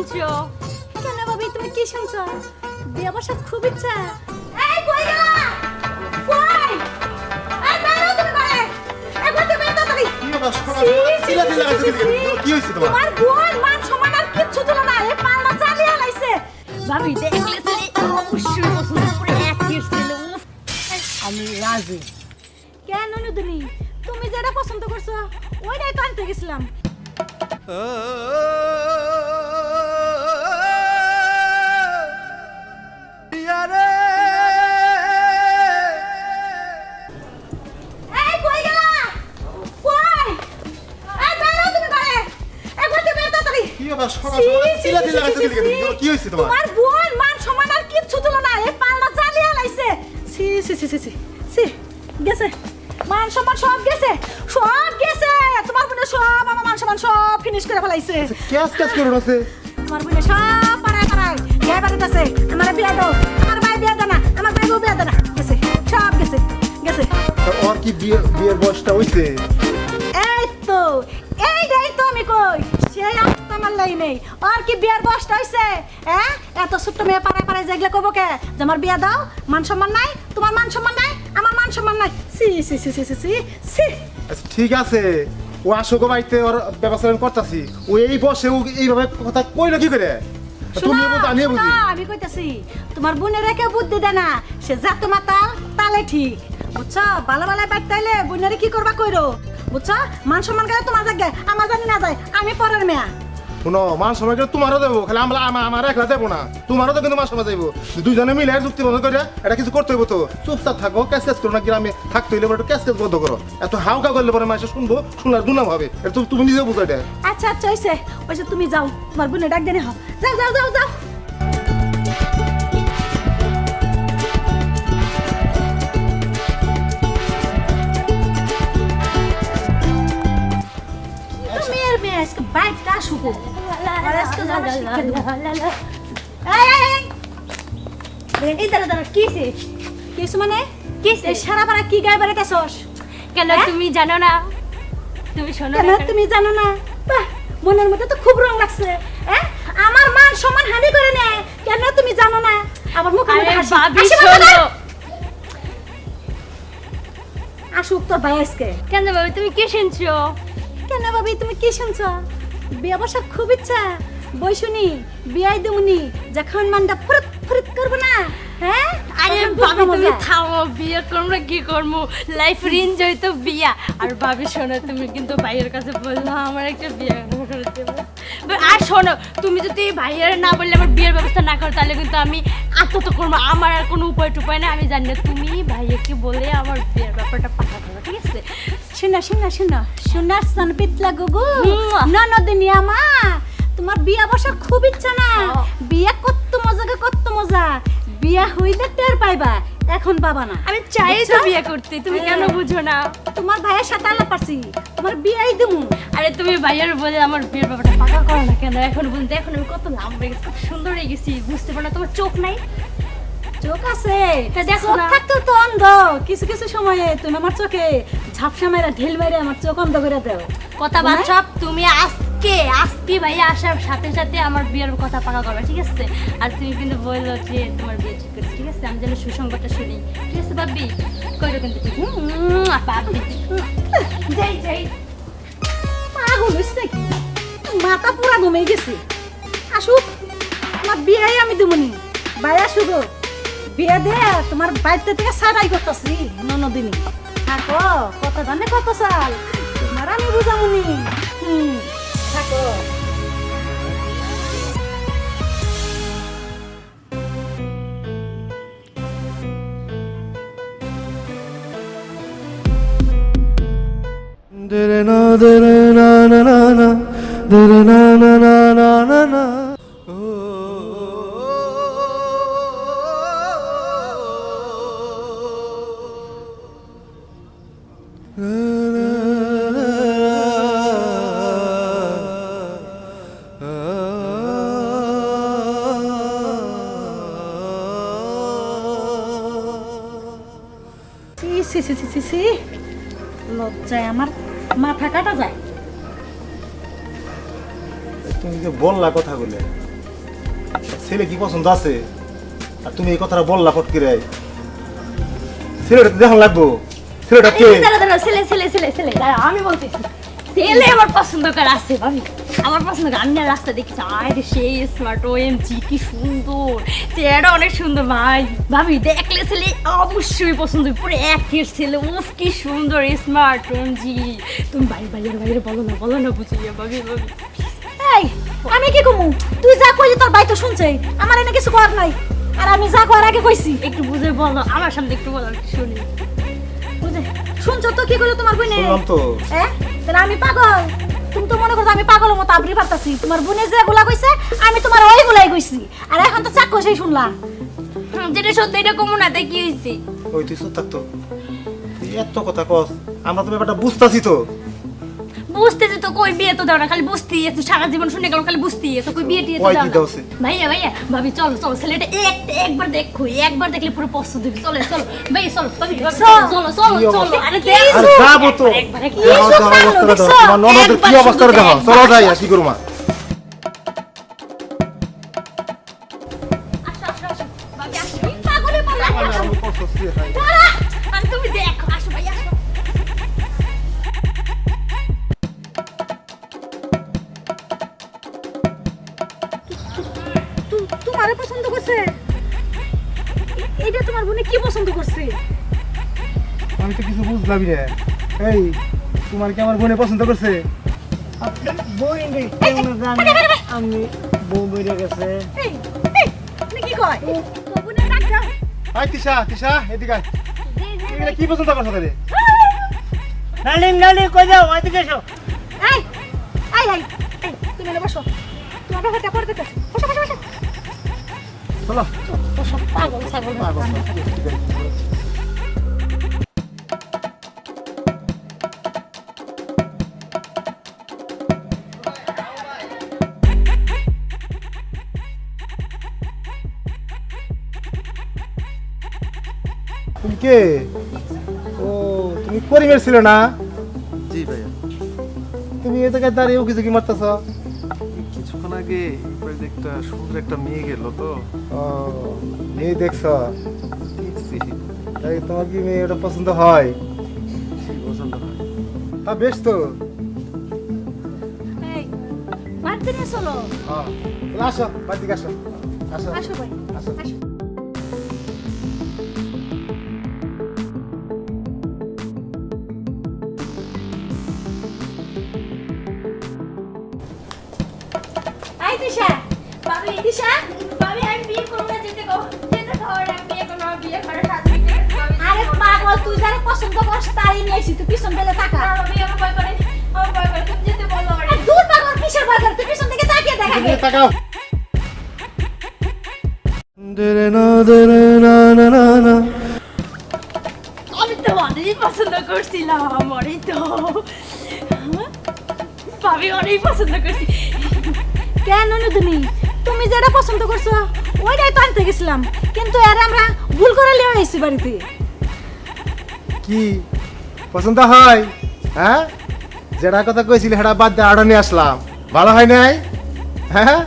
শুনছো? কেন ভাবি তুমি কি শুনছো? বিয়ে বসার খুব ইচ্ছা। এই কই গেলা কই? এই দাঁড়াও তুমি করে একবার তুমি এত তাড়াতাড়ি। কি ব্যাপার সকাল সি, সকাল সি, চিল্লা সি, চিল্লা সি, করতে সি, দিকে সি। কি হয়েছে তোমার? তোমার বোন মান সমান আর কিচ্ছু তুলো না। এই পাল্লা চালিয়ে লাইছে ভাবি দেখলে ছেলে অবশ্যই পছন্দ করে একের ছেলে আমি রাজি। কেন নদিনী তুমি? যেটা পছন্দ করছ ওইটাই তো আনতে গেছিলাম। ব্যাপার সকাল সকাল সি, চিল্লা সি, চিল্লা সি, করতে সি, দিকে সি। কি হয়েছে তোমার? তোমার বোন মান সমান আর কিচ্ছু তুলো না এই পাল্লা চালিয়ে লাইছে সি সি সি সি সি সি গেছে। মান সম্মান সব গেছে সব গেছে। তোমার বোনের সব আমার মান সম্মান সব ফিনিশ করে ফেলাইছে। ক্যাশ ক্যাশ করুন আছে। তোমার বোনের সব পাড়ায় পাড়ায় বিয়ে বাড়িতে আছে। আমার বিয়ে দাও। আমার ভাই বিয়ে দাও না আমার ভাই বিয়ে দাও না। গেছে সব গেছে গেছে। ওর কি বিয়ে বিয়ের বয়সটা হইছে? এই তো এইটাই তো আমি কই। লাই নেই। আর কি বিয়ার বয়সটা হইছে? হ্যাঁ? এত ছোট্ট মেয়ে পাড়ায় পাড়ায় যেগুলো কব কে? যে আমার বিয়া দাও মান সম্মান নাই তোমার মান সম্মান নাই আমার মান সম্মান নাই। সি সি সি সি সি সি সি। আচ্ছা ঠিক আছে। ও বাড়িতে ওর ব্যবস্থা আমি করতেছি। ও এই বসে ও এইভাবে কথা কইলো কি করে? তুমি বুঝ। বুঝি আমি কইতাছি তোমার বোনের রেখে বুদ্ধি দেয় না। সে যাতে মাতাল তালে ঠিক। বুঝছ? ভালো ভালো বাইর তাইলে বোনের কি করবা কইরো? বুঝছ? মান সম্মান গেলে তোমার জাগে আমার জানি না যায় আমি পরের মেয়া। শোনো মান সময় কিন্তু তোমারও দেবো, খালি আমরা আমার আমার একলা দেবো না। তোমারও তো কিন্তু মান সময় যাইবো দুজনে মিলে যুক্তি বন্ধ করে এটা কিছু করতে হইব তো চুপচাপ থাকো ক্যাশ ক্যাশ করো না গ্রামে থাকতে হইলে একটু ক্যাশ ক্যাশ বন্ধ করো এত হাউকা করলে পরে মাসে শুনব শুনার দুনাম হবে এটা তুমি নিজে বুঝো এটা আচ্ছা আচ্ছা হইছে হইছে তুমি যাও তোমার বোনে ডাক দেনে হও যাও যাও যাও যাও। কিসে কিছু মানে কিসে? সারা পাড়া কি গায়ে বেড়াইতেছস কেন হ্যাঁ? তুমি জানো না? তুমি শোনো না তুমি জানো না? মনের মধ্যে তো খুব রং লাগছে হ্যাঁ? আমার মান সম্মান হানি করে নে। কেন তুমি জানো না? আবার মুখে মুখে হাসি। ভাবি শোনো। আসুক তোর ভাই আজকে। কেন ভাবি তুমি কি শুনছো? কেন ভাবি তুমি কি শুনছ? বিয়ে বসার খুব ইচ্ছা। বই শুনি বিয়াই দেমুনি যখন মানটা ফুরত ফুরত করব না হ্যাঁ? আরে ভাবি তুমি। থামো বিয়ে করব কি করব? লাইফ এনজয় তো বিয়া। আর ভাবি শোনো তুমি কিন্তু ভাইয়ের কাছে বলল আমার একটা বিয়ে করে দেবো। আর শোনো তুমি যদি ভাইয়ের না বললে আমার বিয়ের ব্যবস্থা না করো তাহলে কিন্তু আমি আত্মহত্যা করব। আমার আর কোনো উপায় টুপায় না আমি জানি না তুমি ভাইয়াকে বলে আমার বিয়ের ব্যাপারটা পাকা করো ঠিক আছে? শোনো শোনো শোনো শোনার সান পিতলা গুগু হুম। ননদিনী আমা তোমার বিয়া বসার খুব ইচ্ছা না। বিয়া কত মজা গো কত মজা বিয়া হইলে টের পাইবা এখন পাবা না আমি চাই তো? বিয়ে করতে তুমি কেন হ্যাঁ। বুঝো না তোমার ভাইয়ের সাথে আলাপ পারছি তোমার বিয়াই দিমু আরে তুমি ভাইয়ের বলে আমার বিয়ের ব্যাপারটা পাকা করো না কেন এখন বলতে এখন আমি কত লাভ হয়ে গেছি সুন্দর হয়ে গেছি বুঝতে পারো না তোমার চোখ নাই চোখ আছে তা দেখো। থাকতো তো অন্ধ কিছু কিছু সময়ে তুমি আমার চোখে ঝাপসা মেরা ঢিল মেরে আমার চোখ অন্ধ করে দাও কথা নাই? বাচ্চা তুমি আজকে আজকে ভাইয়া, আসার সাথে সাথে আমার বিয়ের কথা পাকা করবে, ঠিক আছে? আর তুমি কিন্তু বলল যে তোমার বিয়ে ঠিক আছে ঠিক আছে? আমি যেন সুসংবাদটা শুনি, ঠিক আছে ভাবি? কইরো কিন্তু ভাবি যাই যাই। পাগল হইছে নাকি? মাথা পুরা ঘুমিয়ে গেছে। আসুক, আমার বিয়াই আমি দেবনি। ভাই আসুক বিয়ে দে, তোমার বাড়িতে থেকে সারাই করতেছি ননদিনী। থাকো কত জানে কত সাল তোমার আমি বুঝামুনি। হুম। থাকো Dere na dere na na na na dere na সি সি সি সি সি। সি লজ্জায় আমার মাথা কাটা যায়। তুমি যে বললা কথা ছেলে কি পছন্দ আছে? আর তুমি এই কথাটা বললা ফট করে। ছেলেটা তো লাগবো। ছেলেটা কে? দাঁড়া দাঁড়া ছেলে ছেলে ছেলে ছেলে আমি বলতেছি। ছেলে আমার পছন্দ করে আছে ভাবি। আমার পছন্দ না রাস্তা দেখেছি আরে সেই স্মার্ট ও এম জি কি সুন্দর। চেহারা অনেক সুন্দর ভাই। ভাবি দেখলে ছেলে অবশ্যই পছন্দ। পুরো একের ছেলে উফ কি সুন্দর স্মার্ট ও এম জি তুমি বাইরে বাইরে বাইরে বলো না বলো না বুঝিয়ে ভাবি ভাবি। আমি কি কমু? তুই যা কইলি তোর ভাই তো শুনছে। আমার এনে কিছু করার নাই। আর আমি যা করার আগে কইছি। একটু বুঝে বলো আমার সামনে একটু বলো শুনি। বুঝে? শুনছো তো কি কইলো তোমার বোনে শুনলাম তো। হ্যাঁ? তাহলে আমি পাগল। মনে করছ আমি পাগলের মতো আবরি পারতাছি তোমার বোনে যে গুলা কইছে আমি তোমার ওই গুলাই কইছি। আর এখন তো চাকু সেই শুনলাম যেটা সত্যি এটা কমু না তাই কি হইছে? ওই তুই চুপ তো। এত কথা কস আমরা তো ব্যাপারটা বুঝতাছি তো। বুঝতেছি তো কই বিয়ে তো দাও না খালি বুঝতেই আছে সারা জীবন শুনে গেল খালি বুঝতেই আছে কই বিয়ে টিয়ে তো দাও না। ভাইয়া ভাইয়া ভাবি চলো চলো ছেলেটা এক একবার দেখো একবার দেখলে পুরো পছন্দ হবে চলো চলো ভাই চলো ভাবি চল। চলো চলো অবস্থা? আরে কি দেখো আর যাব তো। একবার কি ননদের কি শুধু দেখো। চলো যাই আর কি করব মা? আসো আসো আসো ভাবি আসো। পাগলে পাগল দাঁড়া, আর তুমি দেখো আসো ভাই পছন্দ করছে? এইটা তোমার বোনে কি পছন্দ করছে? আমি তো কিছু বুঝলামই না। এই তোমার কি আমার বোনে পছন্দ করছে? আমি বউ বেরিয়ে গেছে। এই এই কি কয়? বোনের ডাক দাও আই তিশা তিশা এদিকে আয়। এগুলা কি পছন্দ করছ তাহলে? ডালিম ডালিম কই যাও ওইদিকে এসো। এই এই তুমি বসো। তোমার হাতে পড়ে দিতেছি। বসো বসো বসো। চলো। পাগল ছাগল তুমি কে? ও তুমি করিমের ছিল না? জি ভাইয়া। তুমি এ জায়গায় দাঁড়িয়েও কিছু কি মারতেছ? কিছুক্ষণ আগে এই বাড়িতে একটা সুন্দর একটা মেয়ে গেল তো। ও মেয়ে দেখছ? দেখছি তাই তোমার কি মেয়ে ওটা পছন্দ হয়? পছন্দ হয়। তা বেশ তো। এই চলো। হ্যাঁ আসো বাড়ি আসো। আসো। আসো ভাই আসো। আসো ভাবি দিশা ভাবি আমি বিয়ে করব না যেতে কো। যেতে খাওয়ার আমি বিয়ে করব না, বিয়ে করার আরে পাগল তুই যারা পছন্দ করিস তাই নিয়ে তুই পিছন দিলে টাকা ভাবি আমার ভয় করে আমার ভয় করে তুমি যেতে বলো আরে দূর পাগল কিসের বাজার তুই পিছন দিকে তাকিয়ে দেখ তাকাও। দেরে না দেরে না না না না। আমি তো অনেক পছন্দ করছিলাম অনেক তো। ভাবি অনেক পছন্দ করছি। কেন তুমি? তুমি যেটা পছন্দ করছ, ওইটাই তো আনতে গেছিলাম। কিন্তু এর আমরা ভুল করে লিয়ে আইছি বাড়িতে। কি? পছন্দ হয়? হ্যাঁ? যেটা কথা কইছিলে, সেটা বাদ দিয়ে আড়নে আসলাম। ভালো হয় নাই? হ্যাঁ?